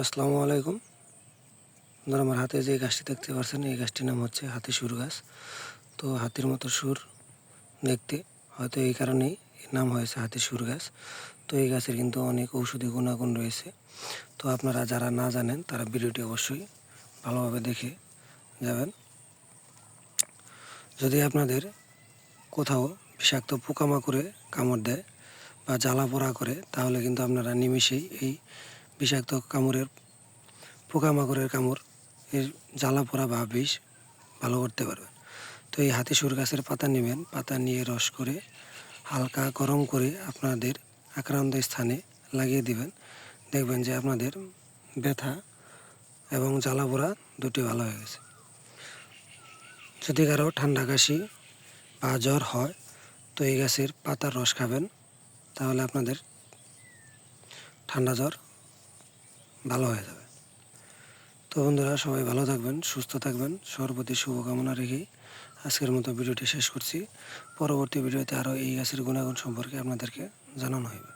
আসসালামু আলাইকুম। আপনারা আমার হাতে যে গাছটি দেখতে পাচ্ছেন এই গাছটির নাম হচ্ছে হাতি সুর গাছ। তো হাতির মতো সুর দেখতে, হয়তো এই কারণেই এর নাম হয়েছে হাতি সুর গাছ। তো এই গাছের কিন্তু অনেক ঔষধি গুণাগুণ রয়েছে। তো আপনারা যারা না জানেন, তারা ভিডিওটি অবশ্যই ভালোভাবে দেখে যাবেন। যদি আপনাদের কোথাও বিষাক্ত পোকামাকড়ে কামড় দেয় বা জ্বালা পোড়া করে, তাহলে কিন্তু আপনারা নিমিষেই এই বিষাক্ত কামড়ের, পোকামাকড়ের কামড়, এর জ্বালা পোড়া বা বিষ ভালো করতে পারবেন। তো এই হাতি সুর গাছের পাতা নেবেন, পাতা নিয়ে রস করে হালকা গরম করে আপনাদের আক্রান্ত স্থানে লাগিয়ে দিবেন। দেখবেন যে আপনাদের ব্যথা এবং জ্বালা পোড়া দুটি ভালো হয়ে গেছে। যদি কারও ঠান্ডা কাশি বা জ্বর হয়, তো এই গাছের পাতার রস খাবেন, তাহলে আপনাদের ঠান্ডা জ্বর ভালো হয়ে যাবে। তো বন্ধুরা, সবাই ভালো থাকবেন, সুস্থ থাকবেন সর্বতি শুভকামনা রেখেই আজকের মতো ভিডিওটি শেষ করছি। পরবর্তী ভিডিওতে আরও এই গাছের গুণাগুণ সম্পর্কে আপনাদেরকে জানানো হবে